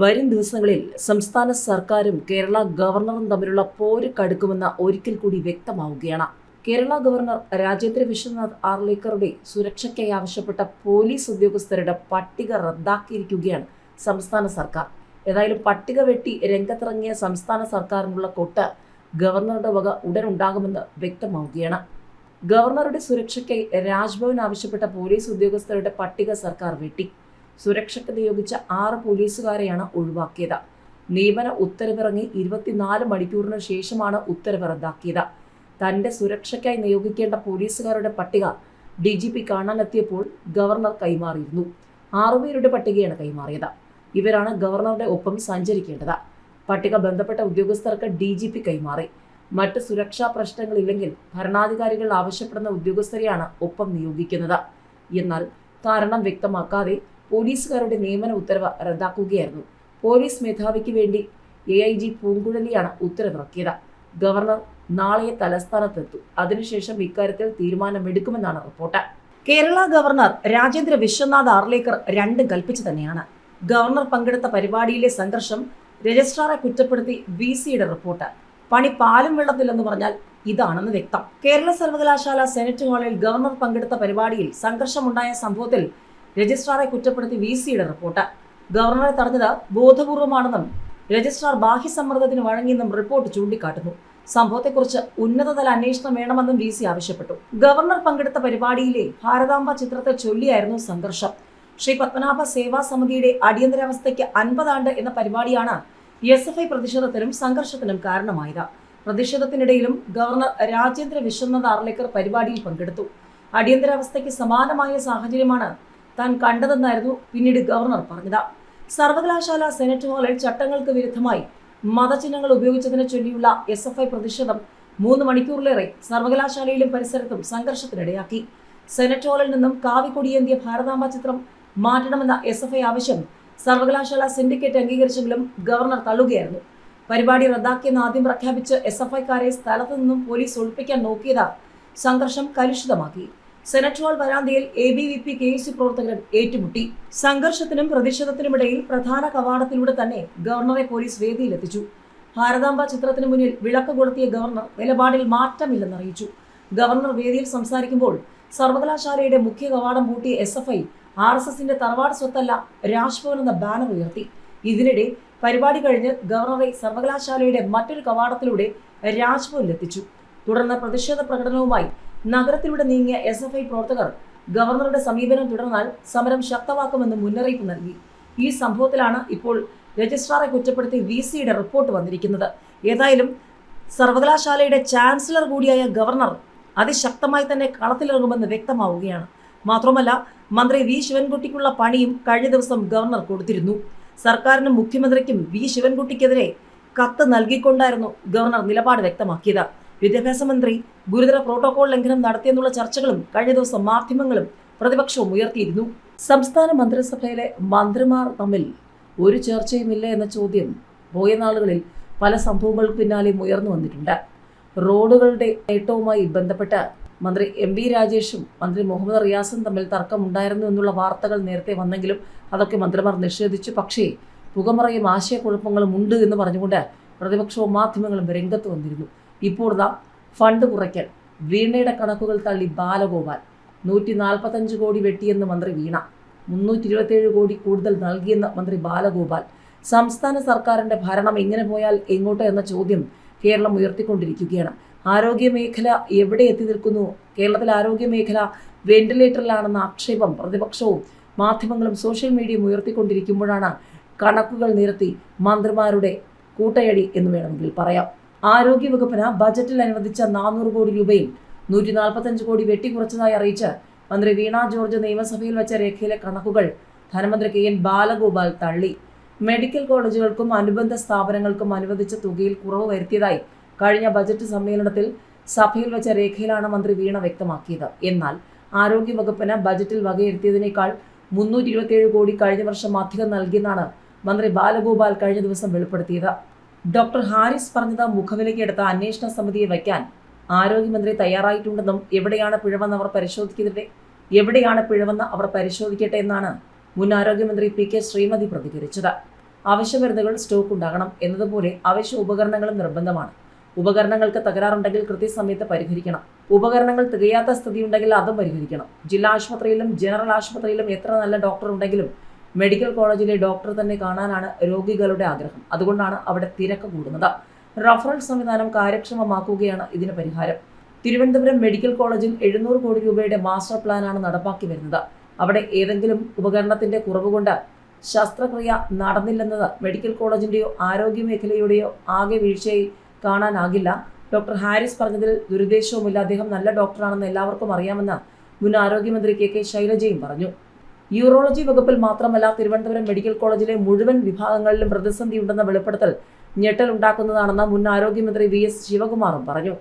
വരും ദിവസങ്ങളിൽ സംസ്ഥാന സർക്കാരും കേരള ഗവർണറും തമ്മിലുള്ള പോര് കടുക്കുമെന്ന് ഒരിക്കൽ കൂടി വ്യക്തമാവുകയാണ്. കേരള ഗവർണർ രാജേന്ദ്ര വിശ്വനാഥ് ആർലേക്കറുടെ സുരക്ഷയ്ക്കായി ആവശ്യപ്പെട്ട പോലീസ് ഉദ്യോഗസ്ഥരുടെ പട്ടിക റദ്ദാക്കിയിരിക്കുകയാണ് സംസ്ഥാന സർക്കാർ. ഏതായാലും പട്ടിക വെട്ടി രംഗത്തിറങ്ങിയ സംസ്ഥാന സർക്കാരിനുള്ള കൊട്ട് ഗവർണറുടെ വക ഉടൻ ഉണ്ടാകുമെന്ന് വ്യക്തമാവുകയാണ്. ഗവർണറുടെ സുരക്ഷയ്ക്കായി രാജ്ഭവൻ ആവശ്യപ്പെട്ട പോലീസ് ഉദ്യോഗസ്ഥരുടെ പട്ടിക സർക്കാർ വെട്ടി. സുരക്ഷയ്ക്ക് നിയോഗിച്ച ആറ് പോലീസുകാരെയാണ് ഒഴിവാക്കിയത്. നിയമന ഉത്തരവിറങ്ങി ഇരുപത്തിനാല് മണിക്കൂറിന് ശേഷമാണ് ഉത്തരവ് റദ്ദാക്കിയത്. തന്റെ സുരക്ഷയ്ക്കായി നിയോഗിക്കേണ്ട പോലീസുകാരുടെ പട്ടിക ഡി ജി പി കാണാനെത്തിയപ്പോൾ ഗവർണർ കൈമാറിയിരുന്നു. ആറുപേരുടെ പട്ടികയാണ് കൈമാറിയത്. ഇവരാണ് ഗവർണറുടെ ഒപ്പം സഞ്ചരിക്കേണ്ടത്. പട്ടിക ബന്ധപ്പെട്ട ഉദ്യോഗസ്ഥർക്ക് ഡി ജി പി കൈമാറി. മറ്റ് സുരക്ഷാ പ്രശ്നങ്ങളില്ലെങ്കിൽ ഭരണാധികാരികൾ ആവശ്യപ്പെടുന്ന ഉദ്യോഗസ്ഥരെയാണ് ഒപ്പം നിയോഗിക്കുന്നത്. എന്നാൽ കാരണം വ്യക്തമാക്കാതെ പോലീസുകാരുടെ നിയമന ഉത്തരവ് റദ്ദാക്കുകയായിരുന്നു. പോലീസ് മേധാവിക്ക് വേണ്ടി എ ഐ ജി പൂങ്കുഴലിയാണ് ഉത്തരവിറക്കിയത്. ഗവർണർ നാളെ തലസ്ഥാനത്തെത്തും. അതിനുശേഷം ഇക്കാര്യത്തിൽ തീരുമാനമെടുക്കുമെന്നാണ് റിപ്പോർട്ട്. കേരള ഗവർണർ രാജേന്ദ്ര വിശ്വനാഥ് ആർലേക്കർ രണ്ടും കൽപ്പിച്ചു തന്നെയാണ്. ഗവർണർ പങ്കെടുത്ത പരിപാടിയിലെ സംഘർഷം രജിസ്ട്രാറെ കുറ്റപ്പെടുത്തി വി സിയുടെ റിപ്പോർട്ട്. പണി പാലും വെള്ളത്തില്ലെന്ന് പറഞ്ഞാൽ ഇതാണെന്ന് വ്യക്തം. കേരള സർവകലാശാല സെനറ്റ് ഹാളിൽ ഗവർണർ പങ്കെടുത്ത പരിപാടിയിൽ സംഘർഷമുണ്ടായ സംഭവത്തിൽ രജിസ്ട്രാറെ കുറ്റപ്പെടുത്തി വി സിയുടെ റിപ്പോർട്ട്. ഗവർണറെ തടഞ്ഞത് ബോധപൂർവമാണെന്നും രജിസ്ട്രാർ ബാഹ്യസമ്മർദ്ദത്തിന് വഴങ്ങിയെന്നും റിപ്പോർട്ട് ചൂണ്ടിക്കാട്ടുന്നു. സംഭവത്തെക്കുറിച്ച് ഉന്നതതല അന്വേഷണം വേണമെന്നും വി സി ആവശ്യപ്പെട്ടു. ഗവർണർ പങ്കെടുത്ത പരിപാടിയിലെ ഭാരതാംബ ചിത്രത്തെ ചൊല്ലിയായിരുന്നു സംഘർഷം. ശ്രീ പത്മനാഭ സേവാ സമിതിയുടെ അടിയന്തരാവസ്ഥയ്ക്ക് അൻപതാണ്ട് എന്ന പരിപാടിയാണ് എസ് എഫ് ഐ പ്രതിഷേധത്തിനും സംഘർഷത്തിനും കാരണമായത്. പ്രതിഷേധത്തിനിടയിലും ഗവർണർ രാജേന്ദ്ര വിശ്വനാഥ് ആർലേക്കർ പരിപാടിയിൽ പങ്കെടുത്തു. അടിയന്തരാവസ്ഥയ്ക്ക് സമാനമായ സാഹചര്യമാണ് താൻ കണ്ടതെന്നായിരുന്നു പിന്നീട് ഗവർണർ പറഞ്ഞത്. സർവകലാശാല സെനറ്റ് ഹാളിൽ ചട്ടങ്ങൾക്ക് വിരുദ്ധമായി മതചിഹ്നങ്ങൾ ഉപയോഗിച്ചതിനെ ചൊല്ലിയുള്ള എസ് എഫ് ഐ പ്രതിഷേധം മൂന്ന് മണിക്കൂറിലേറെ സർവകലാശാലയിലും പരിസരത്തും സംഘർഷത്തിനിടയാക്കി. സെനറ്റ് ഹാളിൽ നിന്നും കാവിക്കൊടിയേന്തിയ ഭാരതാംബ ചിത്രം മാറ്റണമെന്ന എസ് എഫ് ഐ ആവശ്യം സർവകലാശാല സിൻഡിക്കേറ്റ് അംഗീകരിച്ചെങ്കിലും ഗവർണർ തള്ളുകയായിരുന്നു. പരിപാടി റദ്ദാക്കിയെന്ന് ആദ്യം പ്രഖ്യാപിച്ച് എസ് എഫ് ഐക്കാരെ സ്ഥലത്തു നിന്നും പോലീസ് ഒളിപ്പിക്കാൻ നോക്കിയത് സംഘർഷം കലുഷിതമാക്കി. സെനറ്റ് ഹാൾ വരാന്തയിൽ A B V P K C പ്രവർത്തകർ ഏറ്റുമുട്ടി. സംഘർഷത്തിനും പ്രതിഷേധത്തിനുമിടയിൽ പ്രധാന കവാടത്തിലൂടെ തന്നെ ഗവർണറെ പോലീസ് വേദിയിലെത്തിച്ചു. ഭാരതാംബ ചിത്രത്തിന് മുന്നിൽ വിളക്ക് കൊളുത്തിയ ഗവർണർ നിലപാടിൽ മാറ്റമില്ലെന്ന് അറിയിച്ചു. ഗവർണർ വേദിയിൽ സംസാരിക്കുമ്പോൾ സർവകലാശാലയുടെ മുഖ്യ കവാടം പൂട്ടിയ S F I R S എസിന്റെ തറവാട് സ്വത്തല്ല രാജ്ഭവൻ എന്ന ബാനർ ഉയർത്തി. ഇതിനിടെ പരിപാടി കഴിഞ്ഞ് ഗവർണറെ സർവകലാശാലയുടെ മറ്റൊരു കവാടത്തിലൂടെ രാജ്ഭവനിലെത്തിച്ചു. തുടർന്ന് പ്രതിഷേധ പ്രകടനവുമായി നഗരത്തിലൂടെ നീങ്ങിയ എസ് എഫ് ഐ പ്രവർത്തകർ ഗവർണറുടെ സമീപനം തുടർന്നാൽ സമരം ശക്തമാക്കുമെന്ന് മുന്നറിയിപ്പ് നൽകി. ഈ സംഭവത്തിലാണ് ഇപ്പോൾ രജിസ്ട്രാറെ കുറ്റപ്പെടുത്തി വി സിയുടെ റിപ്പോർട്ട് വന്നിരിക്കുന്നത്. ഏതായാലും സർവകലാശാലയുടെ ചാൻസലർ കൂടിയായ ഗവർണർ അതിശക്തമായി തന്നെ കളത്തിലിറങ്ങുമെന്ന് വ്യക്തമാവുകയാണ്. മാത്രമല്ല മന്ത്രി വി ശിവൻകുട്ടിക്കുള്ള പണിയും കഴിഞ്ഞ ദിവസം ഗവർണർ കൊടുത്തിരുന്നു. സർക്കാരിനും മുഖ്യമന്ത്രിക്കും വി ശിവൻകുട്ടിക്കെതിരെ കത്ത് നൽകിക്കൊണ്ടായിരുന്നു ഗവർണർ നിലപാട് വ്യക്തമാക്കിയത്. വിദ്യാഭ്യാസ മന്ത്രി ഗുരുതര പ്രോട്ടോകോൾ ലംഘനം നടത്തിയെന്നുള്ള ചർച്ചകളും കഴിഞ്ഞ ദിവസം മാധ്യമങ്ങളും പ്രതിപക്ഷവും ഉയർത്തിയിരുന്നു. സംസ്ഥാന മന്ത്രിസഭയിലെ മന്ത്രിമാർ തമ്മിൽ ഒരു ചർച്ചയുമില്ല എന്ന ചോദ്യം പോയ നാളുകളിൽ പല സംഭവങ്ങൾക്ക് പിന്നാലെയും ഉയർന്നു വന്നിട്ടുണ്ട്. റോഡുകളുടെ നേട്ടവുമായി ബന്ധപ്പെട്ട് മന്ത്രി എം വി രാജേഷും മന്ത്രി മുഹമ്മദ് റിയാസും തമ്മിൽ തർക്കമുണ്ടായിരുന്നു എന്നുള്ള വാർത്തകൾ നേരത്തെ വന്നെങ്കിലും അതൊക്കെ മന്ത്രിമാർ നിഷേധിച്ചു. പക്ഷേ പുകമറയും ആശയക്കുഴപ്പങ്ങളും ഉണ്ട് എന്ന് പറഞ്ഞുകൊണ്ട് പ്രതിപക്ഷവും മാധ്യമങ്ങളും രംഗത്ത് വന്നിരുന്നു. ഇപ്പോൾ ദാ ഫണ്ട് കുറയ്ക്കൽ. വീണയുടെ കണക്കുകൾ തള്ളി ബാലഗോപാൽ. നൂറ്റി നാൽപ്പത്തഞ്ച് കോടി വെട്ടിയെന്ന് മന്ത്രി വീണ. മുന്നൂറ്റി ഇരുപത്തേഴ് കോടി കൂടുതൽ നൽകിയെന്ന് മന്ത്രി ബാലഗോപാൽ. സംസ്ഥാന സർക്കാരിന്റെ ഭരണം എങ്ങനെ പോയാൽ എങ്ങോട്ട് എന്ന ചോദ്യം കേരളം ഉയർത്തിക്കൊണ്ടിരിക്കുകയാണ്. ആരോഗ്യ മേഖല എവിടെ എത്തി നിൽക്കുന്നു? കേരളത്തിലെ ആരോഗ്യ മേഖല വെന്റിലേറ്ററിലാണെന്ന ആക്ഷേപം പ്രതിപക്ഷവും മാധ്യമങ്ങളും സോഷ്യൽ മീഡിയയും ഉയർത്തിക്കൊണ്ടിരിക്കുമ്പോഴാണ് കണക്കുകൾ നിരത്തി മന്ത്രിമാരുടെ കൂട്ടയടി എന്ന് വേണമെങ്കിൽ പറയാം. ആരോഗ്യവകുപ്പിന് ബജറ്റിൽ അനുവദിച്ച നാനൂറ് കോടി രൂപയിൽ നൂറ്റി നാൽപ്പത്തഞ്ച് കോടി വെട്ടിക്കുറച്ചതായി അറിയിച്ച് മന്ത്രി വീണ ജോർജ് നിയമസഭയിൽ വെച്ച രേഖയിലെ കണക്കുകൾ ധനമന്ത്രി കെ എൻ ബാലഗോപാൽ തള്ളി. മെഡിക്കൽ കോളേജുകൾക്കും അനുബന്ധ സ്ഥാപനങ്ങൾക്കും അനുവദിച്ച തുകയിൽ കുറവ് വരുത്തിയതായി കഴിഞ്ഞ ബജറ്റ് സമ്മേളനത്തിൽ സഭയിൽ വെച്ച രേഖയിലാണ് മന്ത്രി വീണ വ്യക്തമാക്കിയത്. എന്നാൽ ആരോഗ്യവകുപ്പിന് ബജറ്റിൽ വകയിരുത്തിയതിനേക്കാൾ മുന്നൂറ്റി ഇരുപത്തിയേഴ് കോടി കഴിഞ്ഞ വർഷം അധികം നൽകിയെന്നാണ് മന്ത്രി ബാലഗോപാൽ കഴിഞ്ഞ ദിവസം വെളിപ്പെടുത്തിയത്. ഡോക്ടർ ഹാരിസ് പറഞ്ഞത് മുഖവിലയ്ക്ക് എടുത്ത അന്വേഷണ സമിതിയെ വയ്ക്കാൻ ആരോഗ്യമന്ത്രി തയ്യാറായിട്ടുണ്ടെന്നും എവിടെയാണ് പിഴവെന്ന് അവർ പരിശോധിക്കട്ടെ എവിടെയാണ് പിഴവെന്ന് അവർ പരിശോധിക്കട്ടെ എന്നാണ് മുൻ ആരോഗ്യമന്ത്രി പി കെ ശ്രീമതി പ്രതികരിച്ചത്. അവശ്യ മരുന്നുകൾ സ്റ്റോക്ക് ഉണ്ടാകണം എന്നതുപോലെ അവശ്യ ഉപകരണങ്ങളും നിർബന്ധമാണ്. ഉപകരണങ്ങൾക്ക് തകരാറുണ്ടെങ്കിൽ കൃത്യസമയത്ത് പരിഹരിക്കണം. ഉപകരണങ്ങൾ തികയാത്ത സ്ഥിതിയുണ്ടെങ്കിൽ അതും പരിഹരിക്കണം. ജില്ലാ ആശുപത്രിയിലും ജനറൽ ആശുപത്രിയിലും എത്ര നല്ല ഡോക്ടർ ഉണ്ടെങ്കിലും മെഡിക്കൽ കോളേജിലെ ഡോക്ടർ തന്നെ കാണാനാണ് രോഗികളുടെ ആഗ്രഹം. അതുകൊണ്ടാണ് അവിടെ തിരക്ക് കൂടുന്നത്. റഫറൽ സംവിധാനം കാര്യക്ഷമമാക്കുകയാണ് ഇതിന് പരിഹാരം. തിരുവനന്തപുരം മെഡിക്കൽ കോളേജിൽ എഴുന്നൂറ് കോടി രൂപയുടെ മാസ്റ്റർ പ്ലാനാണ് നടപ്പാക്കി വരുന്നത്. അവിടെ ഏതെങ്കിലും ഉപകരണത്തിന്റെ കുറവ് കൊണ്ട് ശസ്ത്രക്രിയ നടന്നില്ലെന്നത് മെഡിക്കൽ കോളേജിന്റെയോ ആരോഗ്യ മേഖലയുടെയോ ആകെ വീഴ്ചയായി കാണാനാകില്ല. ഡോക്ടർ ഹാരിസ് പറഞ്ഞതിൽ ദുരുദ്ദേശവുമില്ല. അദ്ദേഹം നല്ല ഡോക്ടറാണെന്ന് എല്ലാവർക്കും അറിയാമെന്ന് മുൻ ആരോഗ്യമന്ത്രി കെ കെ ശൈലജയും പറഞ്ഞു. യൂറോളജി വകുപ്പിൽ മാത്രമല്ല തിരുവനന്തപുരം മെഡിക്കൽ കോളേജിലെ മുഴുവൻ വിഭാഗങ്ങളിലും പ്രതിസന്ധിയുണ്ടെന്ന വെളിപ്പെടുത്തൽ ഞെട്ടലുണ്ടാക്കുന്നതാണെന്ന് മുൻ ആരോഗ്യമന്ത്രി വി എസ് ശിവകുമാറും പറഞ്ഞു.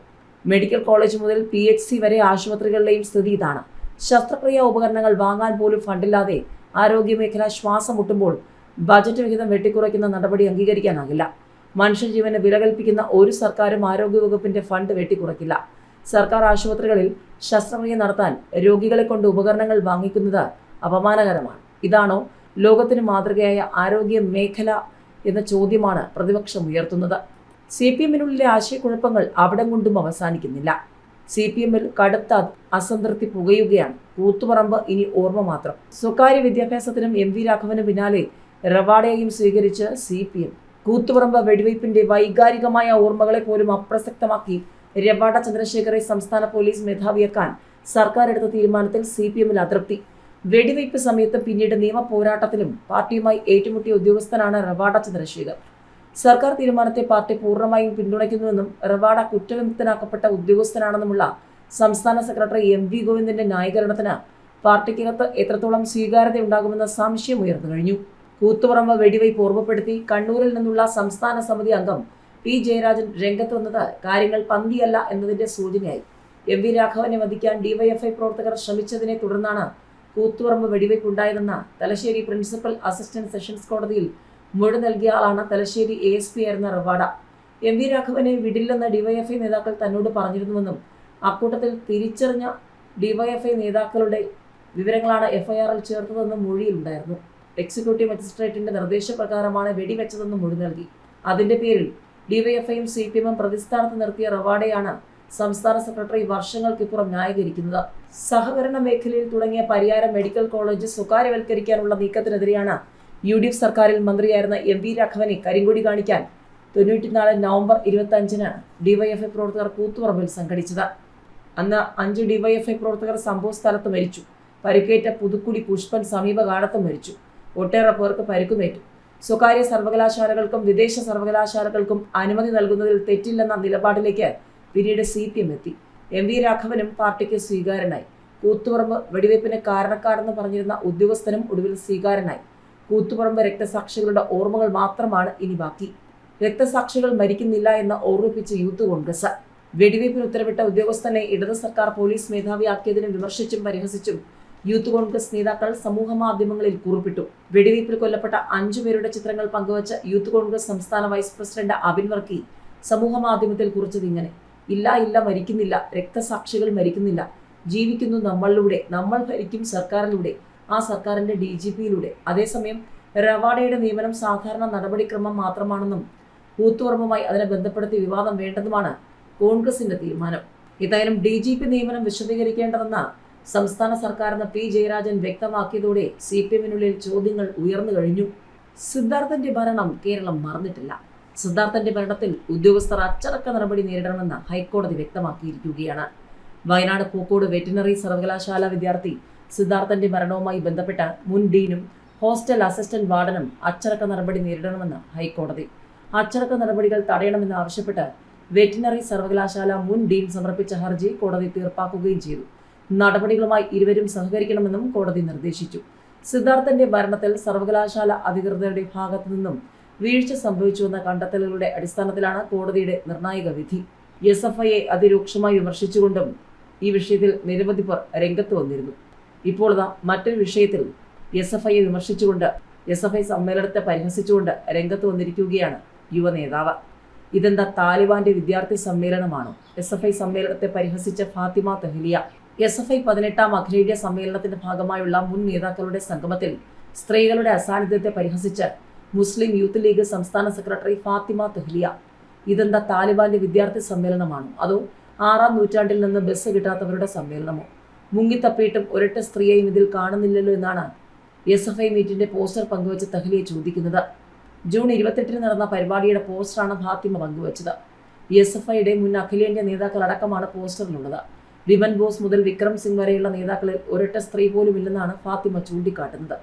മെഡിക്കൽ കോളേജ് മുതൽ പി എച്ച് സി വരെ ആശുപത്രികളിലെയും സ്ഥിതി ഇതാണ്. ശസ്ത്രക്രിയ ഉപകരണങ്ങൾ വാങ്ങാൻ പോലും ഫണ്ടില്ലാതെ ആരോഗ്യമേഖല ശ്വാസം മുട്ടുമ്പോൾ ബജറ്റ് വിഹിതം വെട്ടിക്കുറയ്ക്കുന്ന നടപടി അംഗീകരിക്കാനാകില്ല. മനുഷ്യജീവന് വില കൽപ്പിക്കുന്ന ഒരു സർക്കാരും ആരോഗ്യവകുപ്പിന്റെ ഫണ്ട് വെട്ടിക്കുറയ്ക്കില്ല. സർക്കാർ ആശുപത്രികളിൽ ശസ്ത്രക്രിയ നടത്താൻ രോഗികളെ കൊണ്ട് ഉപകരണങ്ങൾ വാങ്ങിക്കുന്നത് അപമാനകരമാണ്. ഇതാണോ ലോകത്തിന് മാതൃകയായ ആരോഗ്യ മേഖല എന്ന ചോദ്യമാണ് പ്രതിപക്ഷം ഉയർത്തുന്നത്. സി പി എമ്മിനുള്ളിലെ ആശയക്കുഴപ്പങ്ങൾ അവിടെ കൊണ്ടും അവസാനിക്കുന്നില്ല. സി പി എമ്മിൽ കടുത്ത അസംതൃപ്തി പുകയുകയാണ്. കൂത്തുപറമ്പ് ഇനി ഓർമ്മ മാത്രം. സ്വകാര്യ വിദ്യാഭ്യാസത്തിനും എം വി രാഘവന് പിന്നാലെ റവാഡയെയും സ്വീകരിച്ച് സി പി എം. കൂത്തുപറമ്പ് വെടിവയ്പിന്റെ വൈകാരികമായ ഓർമ്മകളെ പോലും അപ്രസക്തമാക്കി രവാഡ ചന്ദ്രശേഖരെ സംസ്ഥാന പോലീസ് മേധാവിയാക്കാൻ സർക്കാർ എടുത്ത തീരുമാനത്തിൽ സി പി എമ്മിൽ അതൃപ്തി. വെടിവയ്പ് സമയത്ത് പിന്നീട് നിയമ പോരാട്ടത്തിലും പാർട്ടിയുമായി ഏറ്റുമുട്ടിയ ഉദ്യോഗസ്ഥനാണ് റവാഡ ചന്ദ്രശേഖർ. സർക്കാർ തീരുമാനത്തെ പാർട്ടി പൂർണമായും പിന്തുണയ്ക്കുന്നുവെന്നും റവാഡ കുറ്റവിമുക്തനാക്കപ്പെട്ട ഉദ്യോഗസ്ഥനാണെന്നുമുള്ള സംസ്ഥാന സെക്രട്ടറി എം വി ഗോവിന്ദന്റെ ന്യായീകരണത്തിന് പാർട്ടിക്കകത്ത് എത്രത്തോളം സ്വീകാര്യതയുണ്ടാകുമെന്ന സംശയം ഉയർന്നു കഴിഞ്ഞു. കൂത്തുപറമ്പ് വെടിവയ്പ് ഓർമ്മപ്പെടുത്തി കണ്ണൂരിൽ നിന്നുള്ള സംസ്ഥാന സമിതി അംഗം പി ജയരാജൻ രംഗത്ത് വന്നത് കാര്യങ്ങൾ പന്തിയല്ല എന്നതിന്റെ സൂചനയായി. എം വി രാഘവനെ വധിക്കാൻ ഡിവൈഎഫ്ഐ പ്രവർത്തകർ ശ്രമിച്ചതിനെ തുടർന്നാണ് കൂത്തുപറമ്പ് വെടിവയ്പ് ഉണ്ടായതെന്ന തലശ്ശേരി പ്രിൻസിപ്പൽ അസിസ്റ്റന്റ് സെഷൻസ് കോടതിയിൽ മൊഴി നൽകിയ ആളാണ് തലശ്ശേരി എ എസ് പി ആയിരുന്ന റവാഡ എം വി രാഘവനെ വിടില്ലെന്ന ഡിവൈഎഫ്ഐ നേതാക്കൾ തന്നോട് പറഞ്ഞിരുന്നുവെന്നും അക്കൂട്ടത്തിൽ തിരിച്ചറിഞ്ഞ ഡിവൈഎഫ്ഐ നേതാക്കളുടെ വിവരങ്ങളാണ് എഫ്ഐആറിൽ ചേർത്തതെന്നും മൊഴിയിലുണ്ടായിരുന്നു. എക്സിക്യൂട്ടീവ് മജിസ്ട്രേറ്റിന്റെ നിർദ്ദേശപ്രകാരമാണ് വെടിവെച്ചതെന്നും മൊഴി നൽകി. അതിന്റെ പേരിൽ ഡിവൈഎഫ്ഐയും സി പി എമ്മും പ്രതിസ്ഥാനത്ത് നിർത്തിയ റവാഡയാണ് സംസ്ഥാന സെക്രട്ടറി വർഷങ്ങൾക്കിപ്പുറം ന്യായീകരിക്കുന്നത്. സഹകരണ മേഖലയിൽ തുടങ്ങിയ പരിയാരം മെഡിക്കൽ കോളേജ് സ്വകാര്യവൽക്കരിക്കാനുള്ള നീക്കത്തിനെതിരെയാണ് യു ഡി എഫ് സർക്കാരിൽ മന്ത്രിയായിരുന്ന എം വി രാഘവനെ കരിങ്കൊടി കാണിക്കാൻ. തൊണ്ണൂറ്റിനാല് നവംബർ ഇരുപത്തി അഞ്ചിന് ഡിവൈഎഫ്ഐ പ്രവർത്തകർ കൂത്തുപറമ്പിൽ സംഘടിച്ചത്. അന്ന് അഞ്ച് ഡിവൈഎഫ്ഐ പ്രവർത്തകർ സംഭവ സ്ഥലത്ത് മരിച്ചു. പരിക്കേറ്റ പുതുക്കുടി പുഷ്പൻ സമീപകാലത്ത് മരിച്ചു. ഒട്ടേറെ പേർക്ക് പരിക്കുമേറ്റു. സ്വകാര്യ സർവകലാശാലകൾക്കും വിദേശ സർവകലാശാലകൾക്കും അനുമതി നൽകുന്നതിൽ തെറ്റില്ലെന്ന നിലപാടിലേക്ക് പിന്നീട് സി പി എം എത്തി. എം വി രാഘവനും പാർട്ടിക്ക് സ്വീകാരനായി. കൂത്തുപറമ്പ് വെടിവയ്പ്പിന് കാരണക്കാരെന്ന് പറഞ്ഞിരുന്ന ഉദ്യോഗസ്ഥനും ഒടുവിൽ സ്വീകാരനായി. കൂത്തുപറമ്പ് രക്തസാക്ഷികളുടെ ഓർമ്മകൾ മാത്രമാണ് ഇനി ബാക്കി. രക്തസാക്ഷികൾ മരിക്കുന്നില്ല എന്ന് ഓർമ്മിപ്പിച്ച് യൂത്ത് കോൺഗ്രസ്. വെടിവയ്പ്പിന് ഉത്തരവിട്ട ഉദ്യോഗസ്ഥനെ ഇടത് സർക്കാർ പോലീസ് മേധാവിയാക്കിയതിനെ വിമർശിച്ചും പരിഹസിച്ചും യൂത്ത് കോൺഗ്രസ് നേതാക്കൾ സമൂഹ മാധ്യമങ്ങളിൽ കുറിപ്പിട്ടു. വെടിവയ്പ്പിൽ കൊല്ലപ്പെട്ട അഞ്ചു പേരുടെ ചിത്രങ്ങൾ പങ്കുവച്ച യൂത്ത് കോൺഗ്രസ് സംസ്ഥാന വൈസ് പ്രസിഡന്റ് അബിൻ വർക്കി സമൂഹ മാധ്യമത്തിൽ കുറിച്ചത് ഇങ്ങനെ. ഇല്ല ഇല്ല മരിക്കുന്നില്ല. രക്തസാക്ഷികൾ മരിക്കുന്നില്ല. ജീവിക്കുന്നു നമ്മളിലൂടെ നമ്മൾ ഭരിക്കും സർക്കാരിലൂടെ ആ സർക്കാരിന്റെ ഡി ജി പിയിലൂടെ. അതേസമയം റവാഡയുടെ നിയമനം സാധാരണ നടപടിക്രമം മാത്രമാണെന്നും കൂത്തുപറമ്പുമായി അതിനെ ബന്ധപ്പെടുത്തി വിവാദം വേണ്ടതുമാണ് കോൺഗ്രസിന്റെ തീരുമാനം. ഏതായാലും ഡി ജി പി നിയമനം വിശദീകരിക്കേണ്ടതെന്ന സംസ്ഥാന സർക്കാരെന്ന് പി ജയരാജൻ വ്യക്തമാക്കിയതോടെ സി പി എമ്മിനുള്ളിൽ ചോദ്യങ്ങൾ ഉയർന്നു കഴിഞ്ഞു. സിദ്ധാർത്ഥന്റെ ഭരണം കേരളം മറന്നിട്ടില്ല. സിദ്ധാർത്ഥന്റെ മരണത്തിൽ ഉദ്യോഗസ്ഥർ അച്ചടക്ക നടപടി നേരിടണമെന്ന് ഹൈക്കോടതി വ്യക്തമാക്കിയിരിക്കുകയാണ്. വയനാട് പൂക്കോട് വെറ്റിനറി സർവകലാശാല വിദ്യാർത്ഥി സിദ്ധാർത്ഥന്റെ മരണവുമായി ബന്ധപ്പെട്ട മുൻ ഡീനും ഹോസ്റ്റൽ അസിസ്റ്റന്റ് വാർഡനും അച്ചടക്ക നടപടി നേരിടണമെന്ന് ഹൈക്കോടതി. അച്ചടക്ക നടപടികൾ തടയണമെന്ന് ആവശ്യപ്പെട്ട് വെറ്റിനറി സർവകലാശാല മുൻ ഡീൻ സമർപ്പിച്ച ഹർജി കോടതി തീർപ്പാക്കുകയും ചെയ്തു. നടപടികളുമായി ഇരുവരും സഹകരിക്കണമെന്നും കോടതി നിർദ്ദേശിച്ചു. സിദ്ധാർത്ഥന്റെ മരണത്തിൽ സർവകലാശാല അധികൃതരുടെ ഭാഗത്തു നിന്നും വീഴ്ച സംഭവിച്ചുവെന്ന കണ്ടെത്തലുകളുടെ അടിസ്ഥാനത്തിലാണ് കോടതിയുടെ നിർണായക വിധി. എസ് എഫ് ഐയെ അതിരൂക്ഷമായി വിമർശിച്ചുകൊണ്ടും ഈ വിഷയത്തിൽ നിരവധി പേർ രംഗത്ത് വന്നിരുന്നു. ഇപ്പോൾ ഇതാ മറ്റൊരു വിഷയത്തിൽ എസ് എഫ് ഐയെ വിമർശിച്ചുകൊണ്ട് എസ് എഫ് ഐ സമ്മേളനത്തെ പരിഹസിച്ചുകൊണ്ട് രംഗത്ത് വന്നിരിക്കുകയാണ് യുവ നേതാവ്. ഇതെന്താ താലിബാന്റെ വിദ്യാർത്ഥി സമ്മേളനമാണോ? എസ് എഫ് ഐ സമ്മേളനത്തെ പരിഹസിച്ച Fathima Thahliya S F I പതിനെട്ടാം അഖിലേന്ത്യാ സമ്മേളനത്തിന്റെ ഭാഗമായുള്ള മുൻ നേതാക്കളുടെ സംഗമത്തിൽ സ്ത്രീകളുടെ അസാന്നിധ്യത്തെ പരിഹസിച്ച് മുസ്ലിം യൂത്ത് ലീഗ് സംസ്ഥാന സെക്രട്ടറി ഫാത്തിമ തെഹ്ലിയ. ഇതെന്താ താലിബാന്റെ വിദ്യാർത്ഥി സമ്മേളനമാണോ? അതോ ആറാം നൂറ്റാണ്ടിൽ നിന്ന് ബസ് കിട്ടാത്തവരുടെ സമ്മേളനമോ? മുങ്ങിത്തപ്പിയിട്ടും ഒരൊറ്റ സ്ത്രീയെയും ഇതിൽ കാണുന്നില്ലല്ലോ എന്നാണ് എസ് എഫ് ഐ മീറ്റിന്റെ പോസ്റ്റർ പങ്കുവച്ച തെഹ്ലിയെ ചോദിക്കുന്നത്. ജൂൺ ഇരുപത്തെട്ടിന് നടന്ന പരിപാടിയുടെ പോസ്റ്ററാണ് ഫാത്തിമ പങ്കുവച്ചത്. എസ് എഫ് ഐയുടെ മുൻ അഖിലേന്ത്യാ നേതാക്കൾ അടക്കമാണ് പോസ്റ്ററിലുള്ളത്. വിമൻ ബോസ് മുതൽ വിക്രം സിംഗ് വരെയുള്ള നേതാക്കളിൽ ഒരൊറ്റ സ്ത്രീ പോലും ഇല്ലെന്നാണ് ഫാത്തിമ ചൂണ്ടിക്കാട്ടുന്നത്.